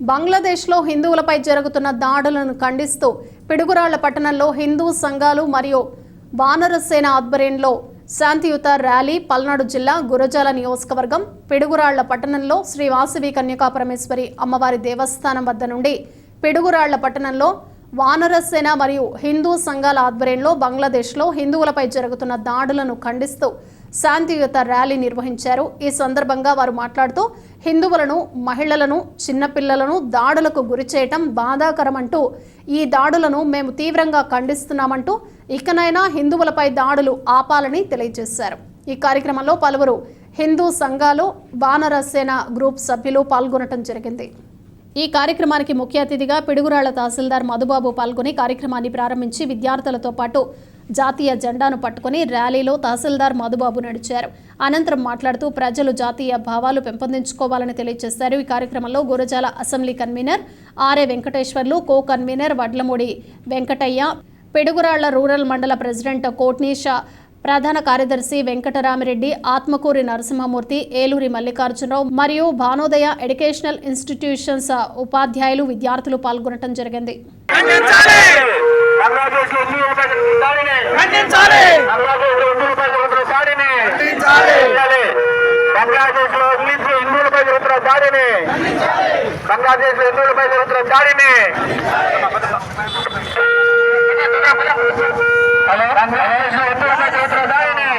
బంగ్లాదేశ్లో హిందువులపై జరుగుతున్న దాడులను ఖండిస్తూ పిడుగురాళ్ళ పట్టణంలో హిందూ సంఘాలు మరియు వానరసేన ఆధ్వర్యంలో శాంతియుత ర్యాలీ పల్నాడు జిల్లా గురజాల నియోజకవర్గం పిడుగురాళ్ళ పట్టణంలో శ్రీ వాసవి కన్యకా పరమేశ్వరి అమ్మవారి దేవస్థానం వద్ద నుండి పిడుగురాళ్ళ పట్టణంలో వానరసేన మరియు హిందూ సంఘాల ఆధ్వర్యంలో బంగ్లాదేశ్లో హిందువులపై జరుగుతున్న దాడులను ఖండిస్తూ శాంతియుత ర్యాలీ నిర్వహించారు. ఈ సందర్భంగా వారు మాట్లాడుతూ హిందువులను మహిళలను చిన్నపిల్లలను దాడులకు గురి చేయటం బాధాకరమంటూ ఈ దాడులను మేము తీవ్రంగా ఖండిస్తున్నామంటూ ఇకనైనా హిందువులపై దాడులు ఆపాలని తెలియజేశారు. ఈ కార్యక్రమంలో పలువురు హిందూ సంఘాలు వానరసేన గ్రూప్ సభ్యులు పాల్గొనటం జరిగింది. ఈ కార్యక్రమానికి ముఖ్య అతిథిగా పిడుగురాళ్ళ తహసీల్దార్ మధుబాబు పాల్గొని కార్యక్రమాన్ని ప్రారంభించి విద్యార్థులతో పాటు జాతీయ జెండాను పట్టుకుని ర్యాలీలో తహసీల్దార్ మధుబాబు నడిచారు. అనంతరం మాట్లాడుతూ ప్రజలు జాతీయ భావాలు పెంపొందించుకోవాలని తెలియజేశారు. ఈ కార్యక్రమంలో Gurazala assembly convener RA Venkateswarlu co convener Vadlamudi Venkataiah Piduguralla rural మండల ప్రెసిడెంట్ కోట్నీష ప్రధాన కార్యదర్శి వెంకటరామిరెడ్డి ఆత్మకూరి నరసింహమూర్తి ఏలూరి మల్లికార్జునరావు మరియు భానోదయ ఎడ్యుకేషనల్ ఇన్స్టిట్యూషన్స్ ఉపాధ్యాయులు విద్యార్థులు పాల్గొనడం జరిగింది ఖండించాలి బంగ్లాదేశ్లో హిందువులపై జరుగుతున్న దాడిని ఖండించాలి బంగ్లాదేశ్లో హిందువులపై జరుగుతున్న దాడిని ఖండించాలి. చేయాలి. బంగ్లాదేశ్లో ఇంగ్లీష్ హిందువులపై జరుగుతున్న దాడిని బంగ్లాదేశ్లో హిందువులపై జరుగుతున్న దాడిని బంగ్లాదేశ్ హిందువులపై జరుగుతున్న దాడిని